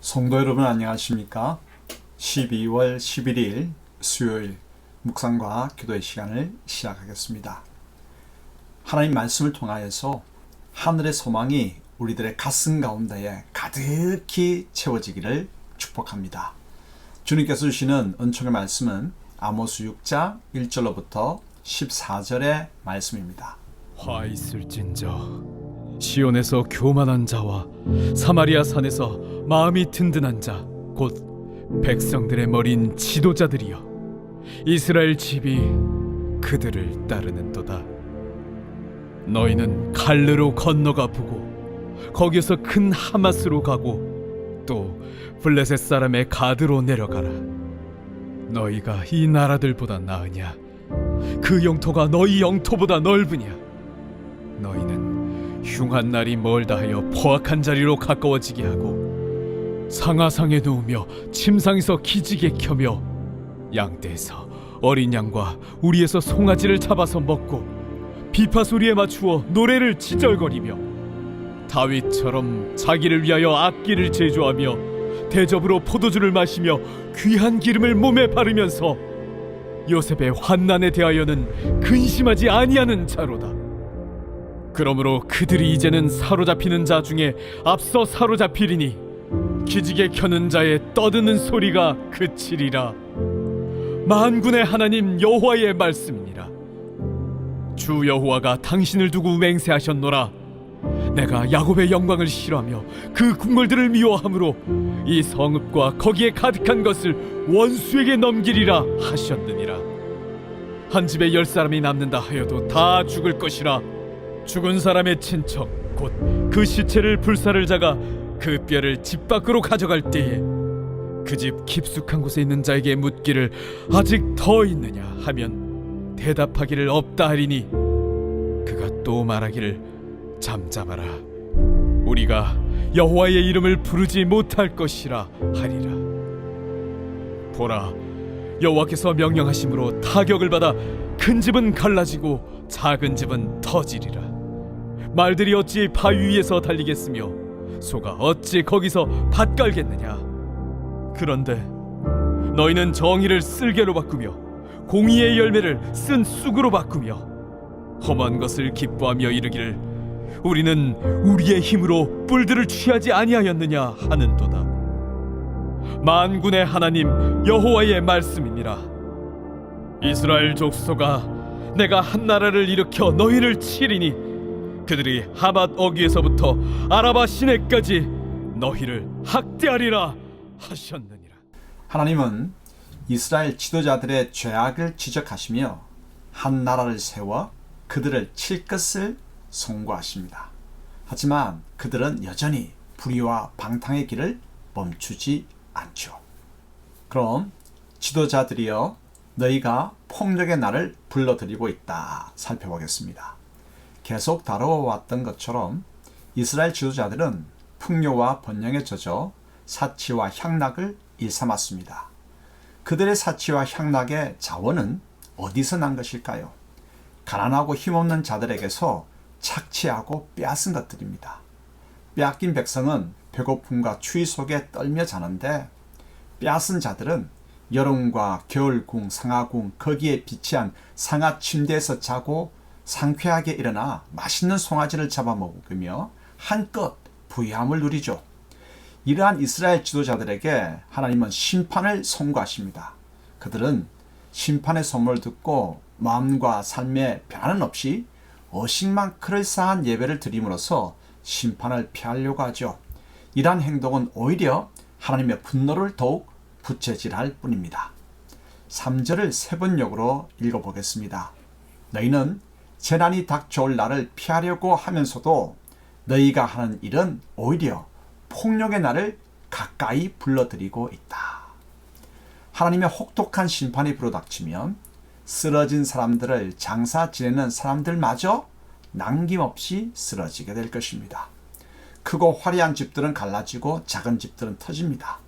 성도 여러분 안녕하십니까? 12월 11일 수요일 묵상과 기도의 시간을 시작하겠습니다. 하나님 말씀을 통하여서 하늘의 소망이 우리들의 가슴 가운데에 가득히 채워지기를 축복합니다. 주님께서 주시는 은총의 말씀은 아모스 6장 1절로부터 14절의 말씀입니다. 화 있을진저 시온에서 교만한 자와 사마리아 산에서 마음이 든든한 자 곧 백성들의 머린 지도자들이여 이스라엘 집이 그들을 따르는도다 너희는 갈르로 건너가 보고 거기서 큰 하마스로 가고 또 블레셋 사람의 가드로 내려가라. 너희가 이 나라들보다 나으냐? 그 영토가 너희 영토보다 넓으냐? 너희는 흉한 날이 멀다 하여 포악한 자리로 가까워지게 하고 상하상에 누우며 침상에서 기지개 켜며 양떼에서 어린 양과 우리에서 송아지를 잡아서 먹고 비파 소리에 맞추어 노래를 지절거리며 다윗처럼 자기를 위하여 악기를 제조하며 대접으로 포도주를 마시며 귀한 기름을 몸에 바르면서 요셉의 환난에 대하여는 근심하지 아니하는 자로다. 그러므로 그들이 이제는 사로잡히는 자 중에 앞서 사로잡히리니 기지개 켜는 자의 떠드는 소리가 그치리라. 만군의 하나님 여호와의 말씀이니라. 주 여호와가 당신을 두고 맹세하셨노라 내가 야곱의 영광을 싫어하며 그 궁궐들을 미워함으로 이 성읍과 거기에 가득한 것을 원수에게 넘기리라 하셨느니라. 한 집에 열 사람이 남는다 하여도 다 죽을 것이라. 죽은 사람의 친척 곧 그 시체를 불사를 자가 그 뼈를 집 밖으로 가져갈 때에 그 집 깊숙한 곳에 있는 자에게 묻기를 아직 더 있느냐 하면 대답하기를 없다 하리니 그가 또 말하기를 잠잠하라. 우리가 여호와의 이름을 부르지 못할 것이라 하리라. 보라 여호와께서 명령하심으로 타격을 받아 큰 집은 갈라지고 작은 집은 터지리라. 말들이 어찌 바위 위에서 달리겠으며 소가 어찌 거기서 밭 깔겠느냐? 그런데 너희는 정의를 쓸개로 바꾸며 공의의 열매를 쓴 쑥으로 바꾸며 험한 것을 기뻐하며 이르기를 우리는 우리의 힘으로 뿔들을 취하지 아니하였느냐 하는도다. 만군의 하나님 여호와의 말씀이니라. 이스라엘 족속아 내가 한 나라를 일으켜 너희를 치리니 그들이 하맛 어귀에서부터 아라바 시내까지 너희를 학대하리라 하셨느니라. 하나님은 이스라엘 지도자들의 죄악을 지적하시며 한 나라를 세워 그들을 칠 것을 선고하십니다. 하지만 그들은 여전히 불의와 방탕의 길을 멈추지 않죠. 그럼 지도자들이여 너희가 폭력의 날을 불러들이고 있다 살펴보겠습니다. 계속 다뤄왔던 것처럼 이스라엘 지도자들은 풍요와 번영에 젖어 사치와 향락을 일삼았습니다. 그들의 사치와 향락의 자원은 어디서 난 것일까요? 가난하고 힘없는 자들에게서 착취하고 빼앗은 것들입니다. 빼앗긴 백성은 배고픔과 추위 속에 떨며 자는데 빼앗은 자들은 여름과 겨울궁, 상하궁 거기에 비치한 상하 침대에서 자고 상쾌하게 일어나 맛있는 송아지를 잡아먹으며 한껏 부유함을 누리죠. 이러한 이스라엘 지도자들에게 하나님은 심판을 선고하십니다. 그들은 심판의 선물을 듣고 마음과 삶에 변화는 없이 어식만 그럴싸한 예배를 드림으로써 심판을 피하려고 하죠. 이러한 행동은 오히려 하나님의 분노를 더욱 부채질할 뿐입니다. 3절을 세 번역으로 읽어보겠습니다. 너희는 재난이 닥쳐올 날을 피하려고 하면서도 너희가 하는 일은 오히려 폭력의 날을 가까이 불러들이고 있다. 하나님의 혹독한 심판이 불어닥치면 쓰러진 사람들을 장사 지내는 사람들마저 남김없이 쓰러지게 될 것입니다. 크고 화려한 집들은 갈라지고 작은 집들은 터집니다.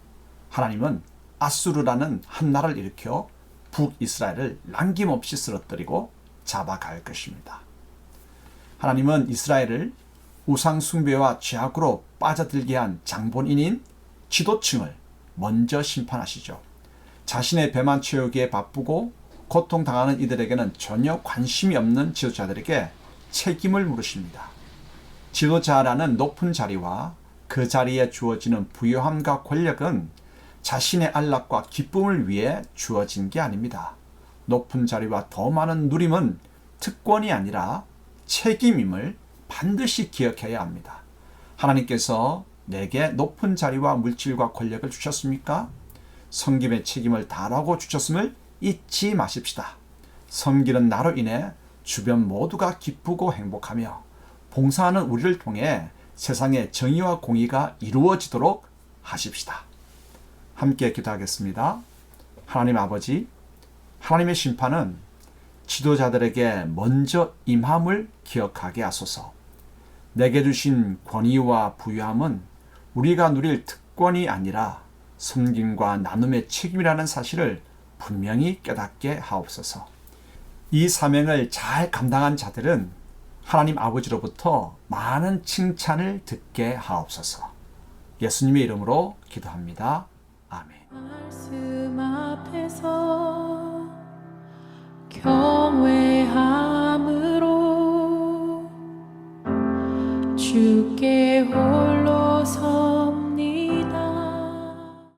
하나님은 아수르라는 한 나라를 일으켜 북이스라엘을 남김없이 쓰러뜨리고 잡아갈 것입니다. 하나님은 이스라엘을 우상 숭배와 죄악으로 빠져들게 한 장본인인 지도층을 먼저 심판하시죠. 자신의 배만 채우기에 바쁘고 고통당하는 이들에게는 전혀 관심이 없는 지도자들에게 책임을 물으십니다. 지도자라는 높은 자리와 그 자리에 주어지는 부요함과 권력은 자신의 안락과 기쁨을 위해 주어진 게 아닙니다. 높은 자리와 더 많은 누림은 특권이 아니라 책임임을 반드시 기억해야 합니다. 하나님께서 내게 높은 자리와 물질과 권력을 주셨습니까? 섬김의 책임을 다하고 주셨음을 잊지 마십시다. 섬기는 나로 인해 주변 모두가 기쁘고 행복하며 봉사하는 우리를 통해 세상의 정의와 공의가 이루어지도록 하십시다. 함께 기도하겠습니다. 하나님 아버지, 하나님의 심판은 지도자들에게 먼저 임함을 기억하게 하소서. 내게 주신 권위와 부유함은 우리가 누릴 특권이 아니라 섬김과 나눔의 책임이라는 사실을 분명히 깨닫게 하옵소서. 이 사명을 잘 감당한 자들은 하나님 아버지로부터 많은 칭찬을 듣게 하옵소서. 예수님의 이름으로 기도합니다. 아멘.